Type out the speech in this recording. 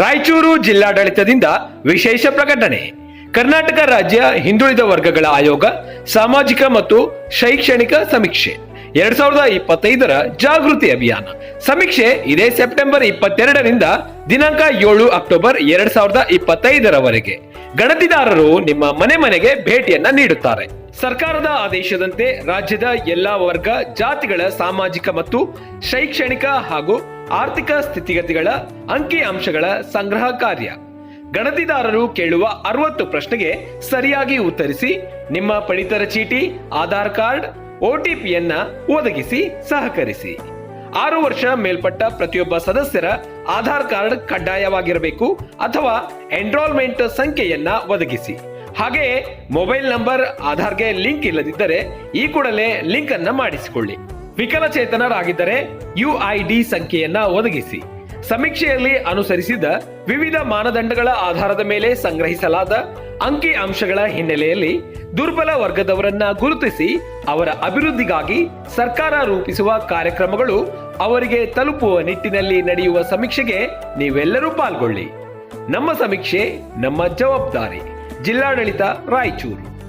ರಾಯಚೂರು ಜಿಲ್ಲಾಡಳಿತದಿಂದ ವಿಶೇಷ ಪ್ರಕಟಣೆ. ಕರ್ನಾಟಕ ರಾಜ್ಯ ಹಿಂದುಳಿದ ವರ್ಗಗಳ ಆಯೋಗ, ಸಾಮಾಜಿಕ ಮತ್ತು ಶೈಕ್ಷಣಿಕ ಸಮೀಕ್ಷೆ. ಎರಡ್ ಸಾವಿರದ ಇಪ್ಪತ್ತೈದರ ಜಾಗೃತಿ ಅಭಿಯಾನ. ಸಮೀಕ್ಷೆ ಇದೇ ಸೆಪ್ಟೆಂಬರ್ ಇಪ್ಪತ್ತೆರಡರಿಂದ ದಿನಾಂಕ ಏಳು ಅಕ್ಟೋಬರ್ ಎರಡ್ ಸಾವಿರದ ಇಪ್ಪತ್ತೈದರವರೆಗೆ. ಗಣತಿದಾರರು ನಿಮ್ಮ ಮನೆ ಮನೆಗೆ ಭೇಟಿಯನ್ನ ನೀಡುತ್ತಾರೆ. ಸರ್ಕಾರದ ಆದೇಶದಂತೆ ರಾಜ್ಯದ ಎಲ್ಲಾ ವರ್ಗ, ಜಾತಿಗಳ ಸಾಮಾಜಿಕ ಮತ್ತು ಶೈಕ್ಷಣಿಕ ಹಾಗೂ ಆರ್ಥಿಕ ಸ್ಥಿತಿಗತಿಗಳ ಅಂಕಿ ಅಂಶಗಳ ಸಂಗ್ರಹ ಕಾರ್ಯ. ಗಣತಿದಾರರು ಕೇಳುವ ಅರವತ್ತು ಪ್ರಶ್ನೆಗೆ ಸರಿಯಾಗಿ ಉತ್ತರಿಸಿ, ನಿಮ್ಮ ಪಡಿತರ ಚೀಟಿ, ಆಧಾರ್ ಕಾರ್ಡ್ ಒಟಿಪಿಯನ್ನ ಒದಗಿಸಿ, ಸಹಕರಿಸಿ. ಆರು ವರ್ಷ ಮೇಲ್ಪಟ್ಟ ಪ್ರತಿಯೊಬ್ಬ ಸದಸ್ಯರ ಆಧಾರ್ ಕಾರ್ಡ್ ಕಡ್ಡಾಯವಾಗಿರಬೇಕು ಅಥವಾ ಎನ್ರೋಲ್ಮೆಂಟ್ ಸಂಖ್ಯೆಯನ್ನ ಒದಗಿಸಿ. ಹಾಗೆಯೇ ಮೊಬೈಲ್ ನಂಬರ್, ಆಧಾರ್ಗೆ ಲಿಂಕ್ ಇಲ್ಲದಿದ್ದರೆ ಈ ಕೂಡಲೇ ಲಿಂಕ್ ಅನ್ನ ಮಾಡಿಸಿಕೊಳ್ಳಿ. ವಿಕಲಚೇತನರಾಗಿದ್ದರೆ ಯುಐಡಿ ಸಂಖ್ಯೆಯನ್ನ ಒದಗಿಸಿ. ಸಮೀಕ್ಷೆಯಲ್ಲಿ ಅನುಸರಿಸಿದ ವಿವಿಧ ಮಾನದಂಡಗಳ ಆಧಾರದ ಮೇಲೆ ಸಂಗ್ರಹಿಸಲಾದ ಅಂಕಿ ಅಂಶಗಳ ಹಿನ್ನೆಲೆಯಲ್ಲಿ ದುರ್ಬಲ ವರ್ಗದವರನ್ನ ಗುರುತಿಸಿ ಅವರ ಅಭಿವೃದ್ಧಿಗಾಗಿ ಸರ್ಕಾರ ರೂಪಿಸುವ ಕಾರ್ಯಕ್ರಮಗಳು ಅವರಿಗೆ ತಲುಪುವ ನಿಟ್ಟಿನಲ್ಲಿ ನಡೆಯುವ ಸಮೀಕ್ಷೆಗೆ ನೀವೆಲ್ಲರೂ ಪಾಲ್ಗೊಳ್ಳಿ. ನಮ್ಮ ಸಮೀಕ್ಷೆ, ನಮ್ಮ ಜವಾಬ್ದಾರಿ. ಜಿಲ್ಲಾಡಳಿತ ರಾಯಚೂರು.